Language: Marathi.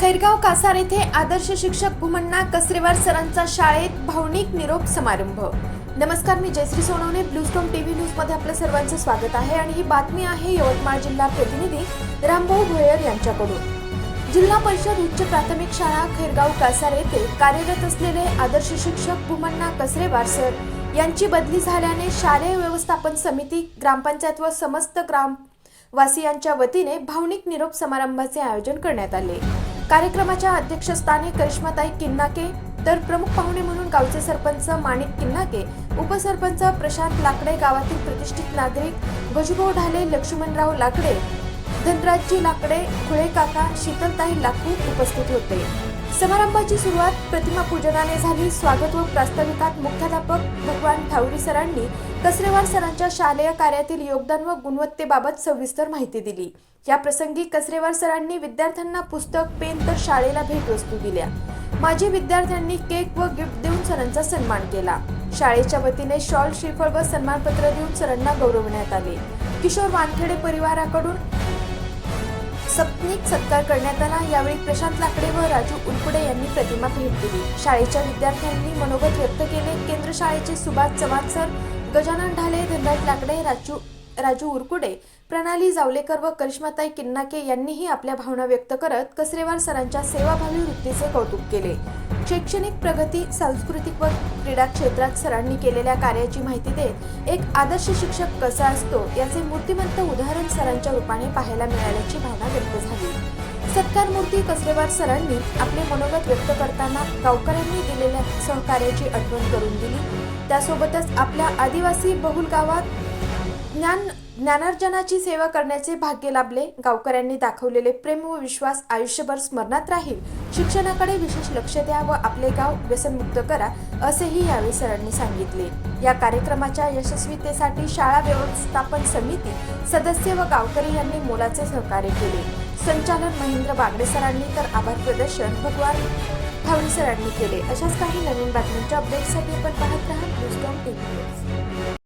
खैरगाव कासार येथे आदर्श शिक्षक भूमण्णा कसरेवार सरांचा शाळेत भावनिक निरोप समारंभ. नमस्कार मी जयश्री सोनवणे. ब्लूस्टोन टीव्ही न्यूजमध्ये आपलं सर्वांचं स्वागत आहे आणि ही बातमी आहे यवतमाळ जिल्हा प्रतिनिधी रामभाऊ भोयर यांच्याकडून. जिल्हा परिषद उच्च प्राथमिक शाळा खैरगाव कासार येथे कार्यरत असलेले आदर्श शिक्षक भूमण्णा कसरेवार सर यांची बदली झाल्याने शालेय व्यवस्थापन समिती ग्रामपंचायत व समस्त ग्रामवासियांच्या वतीने भावनिक निरोप समारंभाचे आयोजन करण्यात आले. कार्यक्रमाच्या अध्यक्षस्थानी करिश्माताई किन्नाके तर प्रमुख पाहुणे म्हणून गावचे सरपंच माणिक किन्नाके उपसरपंच प्रशांत लाकडे गावातील प्रतिष्ठित नागरिक गजूभाऊ ढाले लक्ष्मणराव लाकडे धनराजजी लाकडे खुळे काका शीतलताई लाकूड उपस्थित होते. समारंभाची सुरुवात प्रतिमा पूजनाने झाली. स्वागत व प्रास्ताविकात मुख्याध्यापक भगवान ठावरी सरांनी कसरेवार सरांच्या शालेय कार्यातील योगदान व गुणवत्तेबाबत सविस्तर माहिती दिली. या प्रसंगी कसरेवार सरांनी विद्यार्थ्यांना पुस्तक पेन तर शाळेला भेटवस्तू दिल्या. माजी विद्यार्थ्यांनी केक व गिफ्ट देऊन सरांचा सन्मान केला. शाळेच्या वतीने शॉल श्रीफळ व सन्मानपत्र देऊन सरांना गौरवण्यात आले. किशोर वानखेडे परिवाराकडून सपनिक सत्कार करण्यात आला. यावेळी प्रशांत लाकडे व राजू उलपुडे यांनी प्रतिमा भेट दिली. शाळेच्या विद्यार्थ्यांनी मनोगत व्यक्त केले. केंद्र शाळेचे सुभाष चव्हाण सर गजानन ढाले धनराज लाकडे राजू राजू उरकुडे प्रणाली जावलेकर व करिश्माताई किन्नाके यांनीही आपल्या भावना व्यक्त करत कसरेवार सरांच्या सेवाभावी वृत्तीचे कौतुक केले. शैक्षणिक प्रगती सांस्कृतिक व क्रीडा क्षेत्रात सरांनी केलेल्या कार्याची माहिती देत एक आदर्श शिक्षक कसा असतो याचे मूर्तिमंत उदाहरण सरांच्या रूपाने पाहायला मिळाल्याची भावना व्यक्त झाली. सत्कार मूर्ती कसलेवार सरांनी आपले मनोगत व्यक्त करताना गावकऱ्यांनी दिलेल्या सहकार्याची आठवण करून दिली. त्यासोबतच आपल्या आदिवासी बहुल गावात ज्ञान ज्ञानार्जनाची सेवा करण्याचे भाग्य लाभले. गावकऱ्यांनी दाखवलेले प्रेम व विश्वास आयुष्यभर स्मरणात राहील. शिक्षणाकडे विशेष लक्ष द्या व आपले गाव व्यसनमुक्त करा असेही यावेळी सरांनी सांगितले. या कार्यक्रमाच्या यशस्वीतेसाठी शाळा व्यवस्थापन समिती सदस्य व गावकरी यांनी मोलाचे सहकार्य केले. संचालन महेंद्र बागडे सरांनी तर आभार प्रदर्शन भगवान ठावरी सरांनी केले. अशाच काही नवीन बातम्यांच्या अपडेटसाठी आपण पाहत राहा न्यूज टीव्ही